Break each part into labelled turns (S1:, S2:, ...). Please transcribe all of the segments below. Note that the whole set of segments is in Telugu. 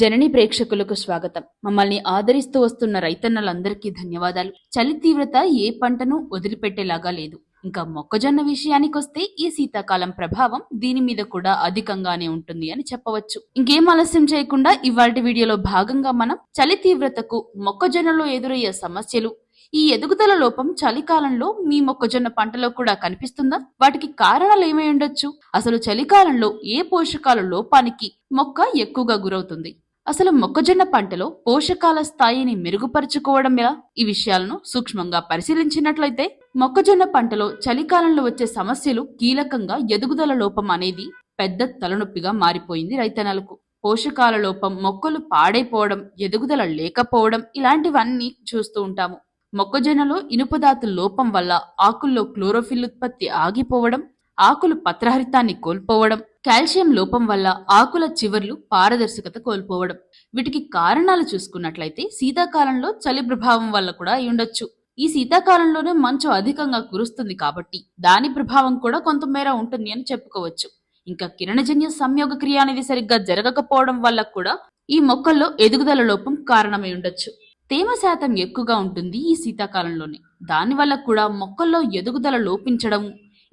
S1: జనని ప్రేక్షకులకు స్వాగతం. మమ్మల్ని ఆదరిస్తూ వస్తున్న రైతన్నలందరికీ ధన్యవాదాలు. చలి తీవ్రత ఏ పంటను వదిలిపెట్టేలాగా లేదు. ఇంకా మొక్కజొన్న విషయానికొస్తే ఈ శీతాకాలం ప్రభావం దీని మీద కూడా అధికంగానే ఉంటుంది అని చెప్పవచ్చు. ఇంకేం ఆలస్యం చేయకుండా ఇవాటి వీడియోలో భాగంగా మనం చలి తీవ్రతకు మొక్కజొన్నలో ఎదురయ్యే సమస్యలు ఈ ఎదుగుదల లోపం చలికాలంలో మీ మొక్కజొన్న పంటలో కూడా కనిపిస్తుందా? వాటికి కారణాలు ఏమై ఉండొచ్చు? అసలు చలికాలంలో ఏ పోషకాల లోపానికి మొక్క ఎక్కువగా గురవుతుంది? అసలు మొక్కజొన్న పంటలో పోషకాల స్థాయిని మెరుగుపరుచుకోవడం ఎలా? ఈ విషయాలను సూక్ష్మంగా పరిశీలించినట్లయితే మొక్కజొన్న పంటలో చలికాలంలో వచ్చే సమస్యలు కీలకంగా ఎదుగుదల లోపం అనేది పెద్ద తలనొప్పిగా మారిపోయింది రైతన్నలకు. పోషకాల లోపం మొక్కలు పాడైపోవడం ఎదుగుదల లేకపోవడం ఇలాంటివన్నీ చూస్తూ ఉంటాము. మొక్కజొన్నలో ఇనుపదాతు లోపం వల్ల ఆకుల్లో క్లోరోఫిల్ ఉత్పత్తి ఆగిపోవడం ఆకులు పత్రహరితాన్ని కోల్పోవడం కాల్షియం లోపం వల్ల ఆకుల చివర్లు పారదర్శకత కోల్పోవడం. వీటికి కారణాలు చూసుకున్నట్లయితే శీతాకాలంలో చలి ప్రభావం వల్ల కూడా అయి ఉండొచ్చు. ఈ శీతాకాలంలోనే మంచు అధికంగా కురుస్తుంది కాబట్టి దాని ప్రభావం కూడా కొంతమేర ఉంటుంది అని చెప్పుకోవచ్చు. ఇంకా కిరణజన్య సంయోగ క్రియ అనేది సరిగ్గా జరగకపోవడం వల్ల కూడా ఈ మొక్కల్లో ఎదుగుదల లోపం కారణమై ఉండొచ్చు. తేమ శాతం ఎక్కువగా ఉంటుంది ఈ శీతాకాలంలోనే. దానివల్ల కూడా మొక్కల్లో ఎదుగుదల లోపించడం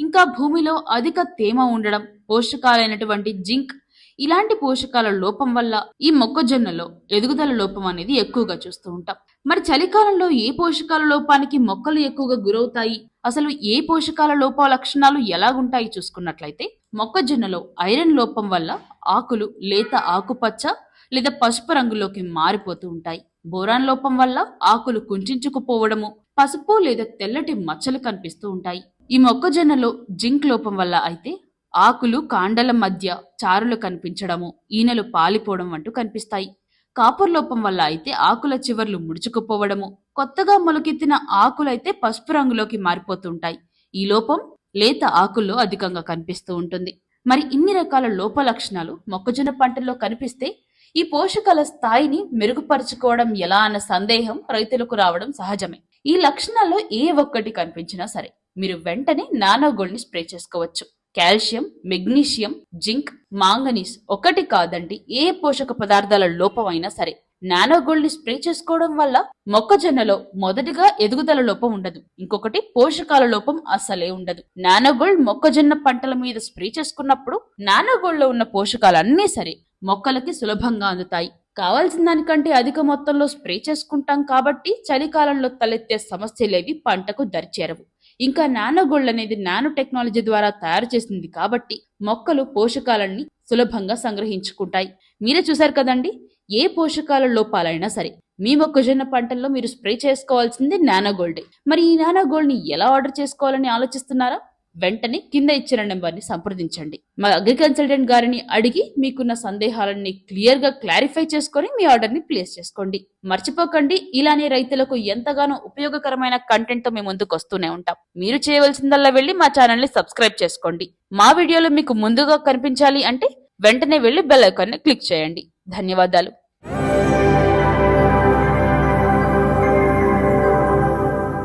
S1: ఇంకా భూమిలో అధిక తేమ ఉండడం పోషకాలైనటువంటి జింక్ ఇలాంటి పోషకాల లోపం వల్ల ఈ మొక్కజొన్నలో ఎదుగుదల లోపం అనేది ఎక్కువగా చూస్తూ ఉంటాం. మరి చలికాలంలో ఏ పోషకాల లోపానికి మొక్కలు ఎక్కువగా గురవుతాయి? అసలు ఏ పోషకాల లోప లక్షణాలు ఎలాగుంటాయి చూసుకున్నట్లయితే మొక్కజొన్నలో ఐరన్ లోపం వల్ల ఆకులు లేత ఆకుపచ్చ లేదా పసుపు రంగులోకి మారిపోతూ ఉంటాయి. బోరాన్ లోపం వల్ల ఆకులు కుంచుకుపోవడము పసుపు లేదా తెల్లటి మచ్చలు కనిపిస్తూ ఉంటాయి. ఈ మొక్కజొన్నలో జింక్ లోపం వల్ల అయితే ఆకులు కాండల మధ్య చారులు కనిపించడము ఈనెలు పాలిపోవడం అంటూ కనిపిస్తాయి. కాపర్ లోపం వల్ల అయితే ఆకుల చివర్లు ముడుచుకుపోవడము కొత్తగా మొలకెత్తిన ఆకులైతే పసుపు రంగులోకి మారిపోతుంటాయి. ఈ లోపం లేత ఆకుల్లో అధికంగా కనిపిస్తూ ఉంటుంది. మరి ఇన్ని రకాల లోప లక్షణాలు మొక్కజొన్న పంటల్లో కనిపిస్తే ఈ పోషకాల స్థాయిని మెరుగుపరుచుకోవడం ఎలా అన్న సందేహం రైతులకు రావడం సహజమే. ఈ లక్షణాల్లో ఏ ఒక్కటి కనిపించినా సరే మీరు వెంటనే నానా ని స్ప్రే చేసుకోవచ్చు. కాల్షియం మెగ్నీషియం జింక్ మాంగనీస్ ఒకటి కాదండి ఏ పోషక పదార్థాల లోపమైనా సరే. నానోగోల్డ్ని స్ప్రే చేసుకోవడం వల్ల మొక్కజొన్నలో మొదటిగా ఎదుగుదల లోపం ఉండదు. ఇంకొకటి పోషకాల లోపం అసలే ఉండదు. నానోగోల్డ్ మొక్కజొన్న పంటల మీద స్ప్రే చేసుకున్నప్పుడు నానోగోల్డ్లో ఉన్న పోషకాలన్నీ సరే మొక్కలకి సులభంగా అందుతాయి. కావాల్సిన దానికంటే అధిక మొత్తంలో స్ప్రే చేసుకుంటాం కాబట్టి చలికాలంలో తలెత్తే సమస్యలేవి పంటకు దరిచేరవు. ఇంకా నానో గోల్డ్ అనేది నానో టెక్నాలజీ ద్వారా తయారు చేసింది కాబట్టి మొక్కలు పోషకాలన్నీ సులభంగా సంగ్రహించుకుంటాయి. మీరే చూశారు కదండి? ఏ పోషకాల లోపాలైనా సరే మీ మొక్కజొన్న పంటల్లో మీరు స్ప్రే చేసుకోవాల్సింది నానగోల్డే మరి ఈ నానగోల్డ్ని ఎలా ఆర్డర్ చేసుకోవాలని ఆలోచిస్తున్నారా? వెంటనే కింద ఇచ్చిన నెంబర్ని సంప్రదించండి. మా అగ్రి కన్సల్టెంట్ గారిని అడిగి మీకున్న సందేహాలన్నీ క్లియర్గా క్లారిఫై చేసుకొని మీ ఆర్డర్ని ప్లేస్ చేసుకోండి. మర్చిపోకండి ఇలానే రైతులకు ఎంతగానో ఉపయోగకరమైన కంటెంట్తో మేము ముందుకు వస్తూనే ఉంటాం. మీరు చేయవలసిందల్లా వెళ్ళి మా ఛానల్ని సబ్స్క్రైబ్ చేసుకోండి. మా వీడియోలు మీకు ముందుగా కనిపించాలి అంటే వెంటనే వెళ్ళి బెల్ ఐకాన్ని క్లిక్ చేయండి. ధన్యవాదాలు.